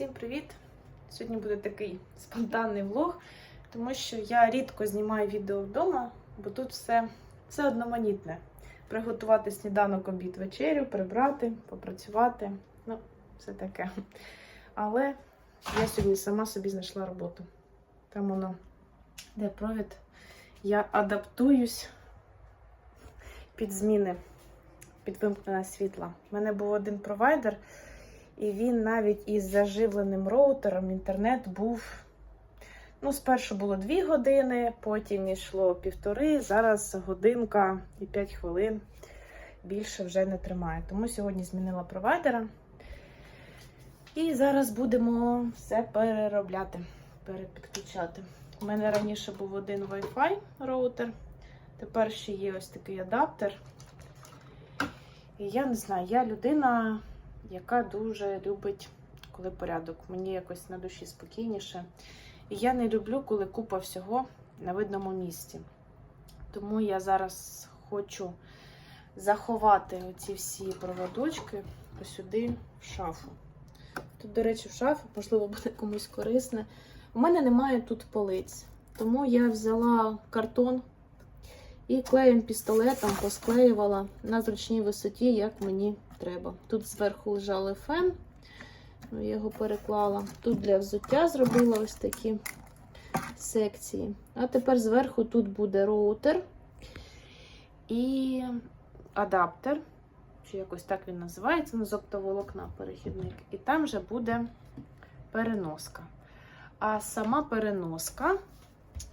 Всім привіт! Сьогодні буде такий спонтанний влог, тому що я рідко знімаю відео вдома, бо тут все, все одноманітне. Приготувати сніданок, обід, вечерю, прибрати, попрацювати. Ну, все таке. Але я сьогодні сама собі знайшла роботу. Там воно, де провід. Я адаптуюсь під зміни, під вимкнення світла. У мене був один провайдер. І він навіть із заживленим роутером інтернет був. Ну, спершу було 2 години, потім йшло півтори, зараз годинка і 5 хвилин більше вже не тримає. Тому сьогодні змінила провайдера. І зараз будемо все переробляти, перепідключати. У мене раніше був один Wi-Fi роутер, тепер ще є ось такий адаптер. І я не знаю, я людина яка дуже любить, коли порядок. Мені якось на душі спокійніше. І я не люблю, коли купа всього на видному місці. Тому я зараз хочу заховати оці всі проводочки посюди в шафу. Тут, до речі, в шафі, можливо, буде комусь корисне. У мене немає тут полиць, тому я взяла картон і клеєм пістолетом посклеювала на зручній висоті, як мені треба. Тут зверху лежали фен, я його переклала. Тут для взуття зробила ось такі секції. А тепер зверху тут буде роутер і адаптер, чи якось так він називається, ну, з оптоволокна перехідник. І там вже буде переноска. А сама переноска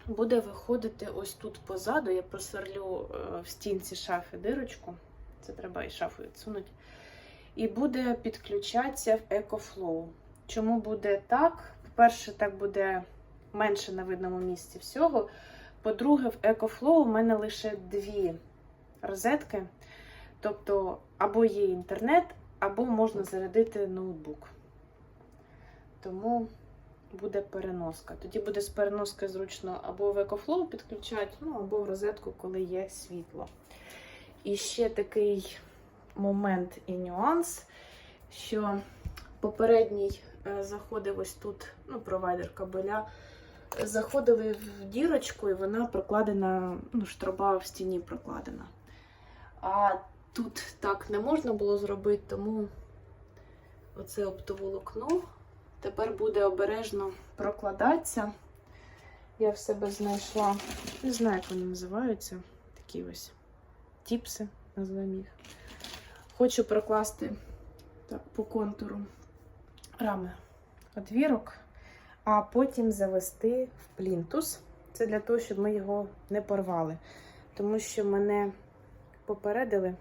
буде виходити ось тут позаду. Я просверлю е, в стінці шафи дирочку. Це треба і шафу відсунути. І буде підключатися в EcoFlow. Чому буде так? По-перше, так буде менше на видному місці всього. По-друге, в EcoFlow у мене лише дві розетки. Тобто, або є інтернет, або можна зарядити ноутбук. Тому буде переноска. Тоді буде з переноскою зручно або в EcoFlow підключати, ну, або в розетку, коли є світло. І ще такий момент і нюанс, що попередній е, заходив ось тут, ну, провайдер кабеля, заходили в дірочку, і вона прокладена, ну, штроба в стіні прокладена. А тут так не можна було зробити, тому оце оптоволокно тепер буде обережно прокладатися. Я в себе знайшла, не знаю, як вони називаються, такі ось тіпси, називаємо їх. Хочу прокласти так, по контуру рами одвірок, а потім завести в плінтус. Це для того, щоб ми його не порвали. Тому що мене попередили,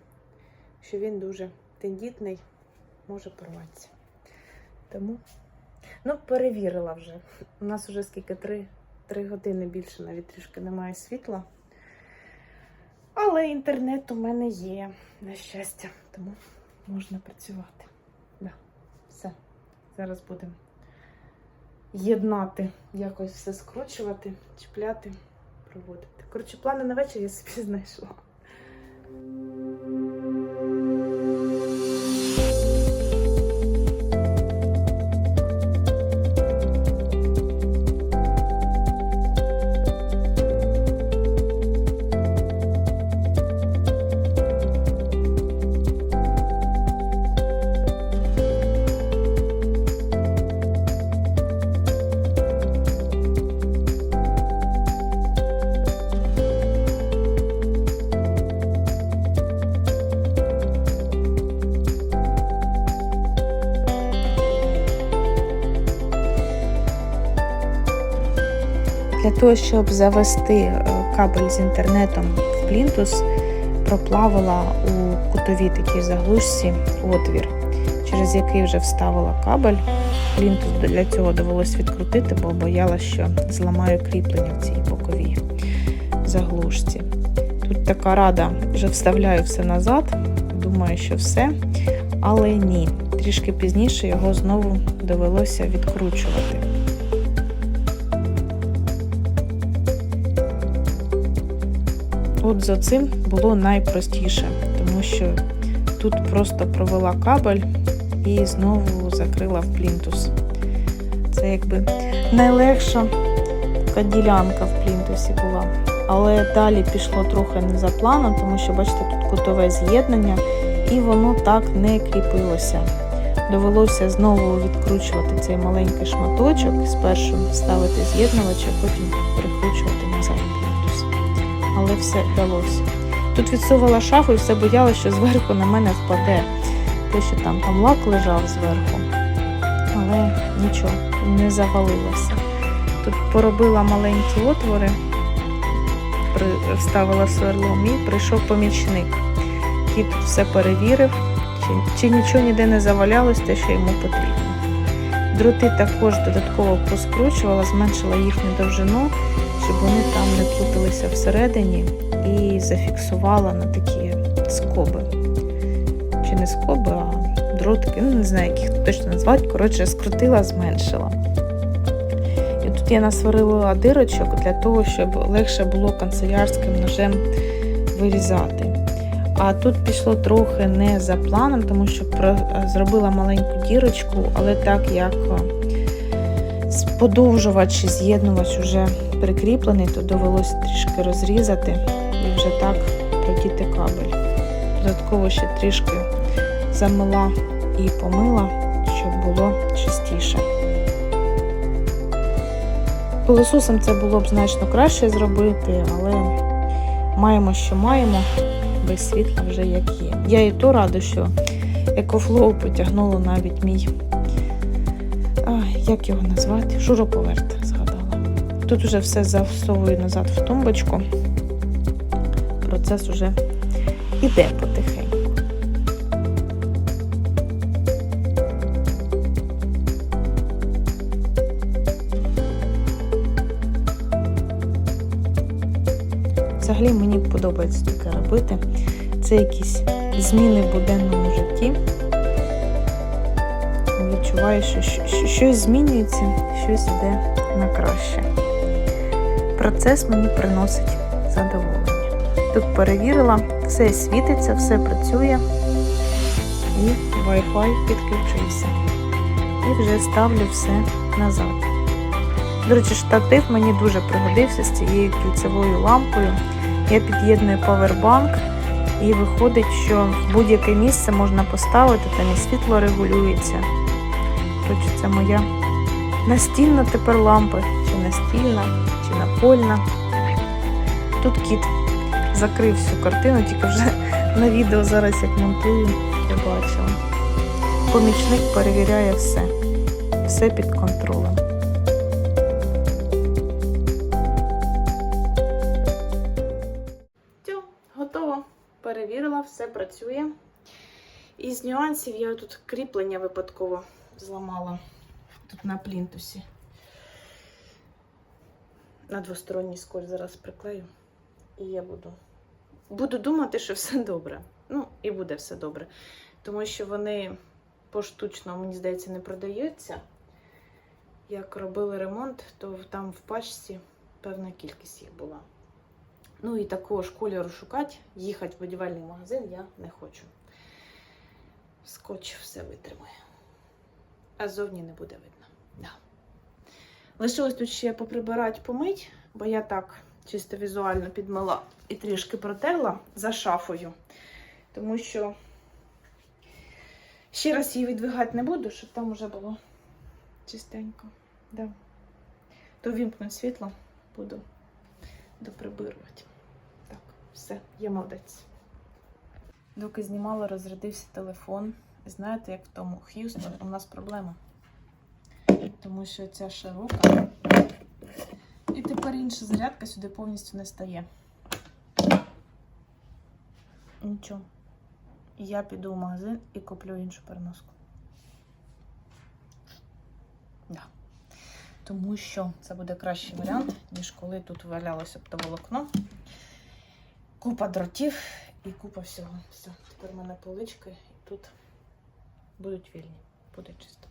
що він дуже тендітний, може порватися. Тому, ну, перевірила вже. У нас вже скільки три, три години більше, навіть трішки немає світла. Але інтернет у мене є, на щастя, тому можна працювати. Да, Все. Зараз будемо єднати, якось все скручувати, чіпляти, проводити. Коротше, плани на вечір я собі знайшла. Для того, щоб завести е, кабель з інтернетом в плінтус, проплавила у кутовій такій заглушці отвір, через який вже вставила кабель. Плінтус для цього довелось відкрутити, бо боялася, що зламаю кріплення в цій боковій заглушці. Тут така рада, вже вставляю все назад, думаю, що все, але ні. Трішки пізніше його знову довелося відкручувати. От за цим було найпростіше, тому що тут просто провела кабель і знову закрила плінтус. це якби найлегша така ділянка в плінтусі була. Але далі пішло трохи не за планом, тому що, бачите, тут кутове з'єднання, і воно так не кріпилося. Довелося знову відкручувати цей маленький шматочок, спершу ставити з'єднувач, а потім перекручувати назад. Але все вдалося. Тут відсувала шафу і все боялася, що зверху на мене впаде. Те, що там, там лак лежав зверху. Але нічого, не завалилося. Тут поробила маленькі отвори, вставила сверлом і прийшов помічник, який все перевірив, чи, чи нічого ніде не завалялось, те, що йому потрібно. Дроти також додатково поскручувала, зменшила їхню довжину, щоб вони там не плуталися всередині, і зафіксувала на такі скоби. Чи не скоби, а дротики, ну не знаю, як їх точно назвати. Коротше, скрутила, зменшила. І тут я насварила дирочок для того, щоб легше було канцелярським ножем вирізати. А тут пішло трохи не за планом, тому що зробила маленьку дірочку, але так як е, подовжувач з'єднувач вже прикріплений, то довелося трішки розрізати і вже так продіти кабель. Додатково ще трішки замила і помила, щоб було чистіше. Пилососом це було б значно краще зробити, але маємо, що маємо, без світла вже як є. Я і то рада, що екофлоу потягнуло навіть мій, як його назвати, шуруповерт, згадала. Тут вже все засовую назад в тумбочку. Процес уже іде потихеньку. Взагалі мені подобається таке робити. Це якісь зміни в буденному житті. Відчуваю, що щось змінюється, щось йде на краще. Процес мені приносить задоволення. Тут перевірила, все світиться, все працює. І Wi-Fi підключився. І вже ставлю все назад. До речі, штатив мені дуже пригодився з цією кільцевою лампою. Я під'єдную павербанк і виходить, що в будь-яке місце можна поставити, там і світло регулюється. Це моя настільна тепер лампа, чи настільна, чи напольна. Тут кіт закрив всю картину, тільки вже на відео зараз як монтую, я бачила. Помічник перевіряє все, все під контролем. Готово. Перевірила, все працює. Із нюансів я тут кріплення випадково зламала тут на плінтусі. На двосторонній скотч зараз приклею. І я буду. Буду думати, що все добре. Ну, і буде все добре. Тому що вони поштучно, мені здається, не продаються. Як робили ремонт, то там в пачці певна кількість їх була. Ну і такого ж кольору шукати, їхати в будівельний магазин я не хочу. Скотч все витримує. А ззовні не буде видно. Да. Лишилось тут ще поприбирати, помить, бо я так чисто візуально підмила і трішки протерла за шафою. Тому що ще раз її відвигати не буду, щоб там вже було чистенько. Да. То вімкнуть світло, буду доприбирувати. Так, все, я молодець. Доки знімала, розрядився телефон. Знаєте, як в тому Х'юстон, у нас проблема. Тому що ця широка. І тепер інша зарядка сюди повністю не стає. Нічого. Я піду в магазин і куплю іншу переноску. Да. Тому що це буде кращий варіант, ніж коли тут валялося оптоволокно. Купа дротів і купа всього. Все, тепер в мене полички і тут будуть вільні. Буде чисто.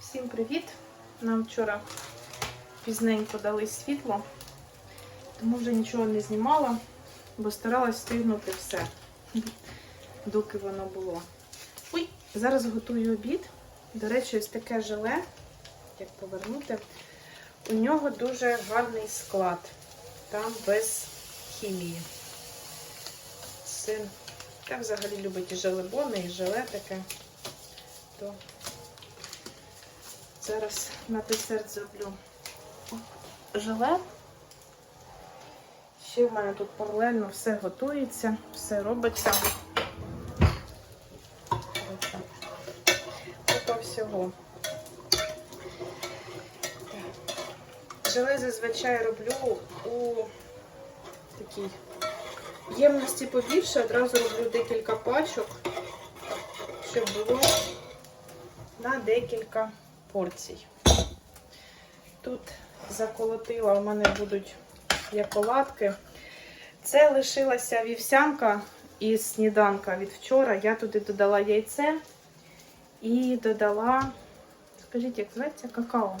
Всім привіт! Нам вчора пізненько дали світло, тому вже нічого не знімала, бо старалась встигнути все, доки воно було. Ой, зараз готую обід. До речі, ось таке желе як повернути. У нього дуже гарний склад. Там без хімії. Син так взагалі любить і желебони, і желе таке. То зараз на десерт зроблю желе. Ще в мене тут паралельно все готується, все робиться. Оце. Всього. Желе зазвичай роблю у такій ємності побільше, одразу роблю декілька пачок, щоб було на декілька порцій. Тут заколотила, у мене будуть як оладки. Це лишилася вівсянка із сніданка від вчора. Я туди додала яйце і додала, скажіть, як зветься, какао.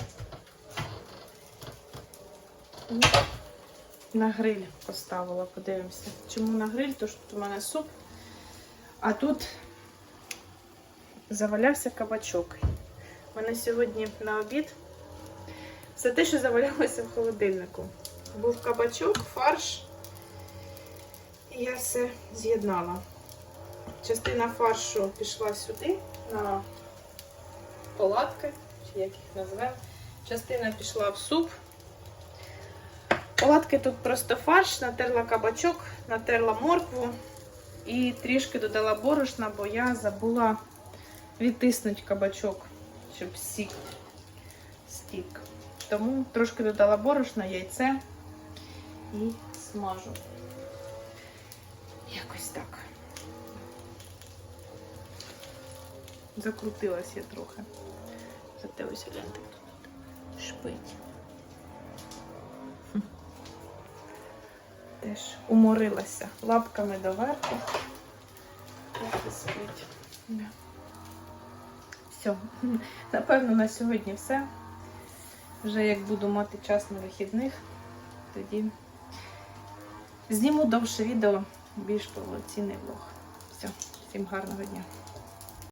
На гриль поставила, подивимося. Чому на гриль? Що тут у мене суп, а тут завалявся кабачок. У мене сьогодні на обід все те, що завалялося в холодильнику. Був кабачок, фарш, і я все з'єднала. Частина фаршу пішла сюди, на оладки, чи як їх назвемо. Частина пішла в суп. Оладки тут просто фарш, натерла кабачок, натерла моркву і трішки додала борошна, бо я забула відтиснути кабачок, щоб сік стік. Тому трошки додала борошна, яйце і смажу. Якось так. Закрутилась я трохи. Зате ось гляньте тут шпить. Теж уморилася лапками доверху. Все. Напевно, на сьогодні все. Вже як буду мати час на вихідних, тоді зніму довше відео, більш повноцінний влог. Все, всім гарного дня.